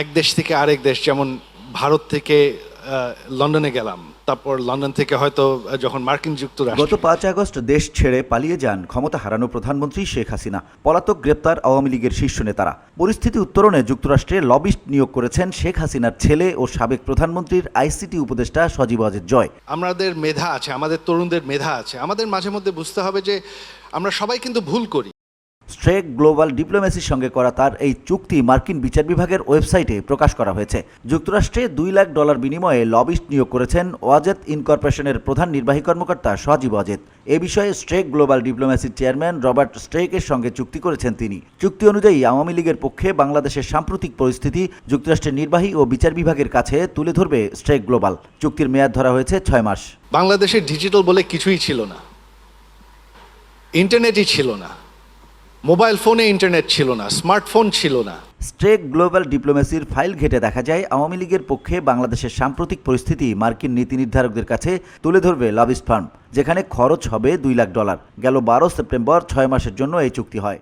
এক দেশ থেকে আরেক দেশ যেমন ভারত থেকে লন্ডনে গেলাম। তারপর লন্ডন থেকে হয়তো যখন মার্কিন যুক্তরাষ্ট্র গত পাঁচ আগস্ট দেশ ছেড়ে পালিয়ে যান ক্ষমতা হারানো প্রধানমন্ত্রী শেখ হাসিনা। পলাতক গ্রেপ্তার আওয়ামী লীগের শীর্ষ নেতারা। পরিস্থিতি উত্তরণে যুক্তরাষ্ট্রে লবিস্ট নিয়োগ করেছেন শেখ হাসিনার ছেলে ও সাবেক প্রধানমন্ত্রীর আইসিটি উপদেষ্টা সজীব অজের জয়। আমাদের মেধা আছে আমাদের তরুণদের মেধা আছে। আমাদের মাঝে মধ্যে বুঝতে হবে যে আমরা সবাই কিন্তু ভুল করি। স্ট্রেক গ্লোবাল ডিপ্লোমেসির সঙ্গে করা তার এই চুক্তি মার্কিন বিচার বিভাগের ওয়েবসাইটে প্রকাশ করা হয়েছে। যুক্তরাষ্ট্রে দুই লাখ ডলার বিনিময়ে লবিস্ট নিয়োগ করেছেন ওয়াজেদ ইনকর্পোরেশনের প্রধান নির্বাহী কর্মকর্তা সজীব অজেদ এ বিষয়ে স্ট্রেক গ্লোবাল ডিপ্লোমেসির চেয়ারম্যান রবার্ট স্ট্রেকের সঙ্গে চুক্তি করেছেন তিনি। চুক্তি অনুযায়ী আওয়ামী লীগের পক্ষে বাংলাদেশের সাম্প্রতিক পরিস্থিতি যুক্তরাষ্ট্রের নির্বাহী ও বিচার বিভাগের কাছে তুলে ধরবে স্ট্রেক গ্লোবাল। চুক্তির মেয়াদ ধরা হয়েছে ছয় মাস। বাংলাদেশের ডিজিটাল বলে কিছুই ছিল না। ইন্টারনেটই ছিল না। মোবাইল ফোনে ইন্টারনেট ছিল না, স্মার্টফোন ছিল না। স্ট্রেক গ্লোবাল ডিপ্লোমেসির ফাইল ঘেটে দেখা যায়, আওয়ামী লীগের পক্ষে বাংলাদেশের সাম্প্রতিক পরিস্থিতি মার্কিন নীতি নির্ধারকদের কাছে তুলে ধরবে লবিস্ট ফার্ম, যেখানে খরচ হবে দুই লাখ ডলার। গেল বারো সেপ্টেম্বর ছয় মাসের জন্য এই চুক্তি হয়।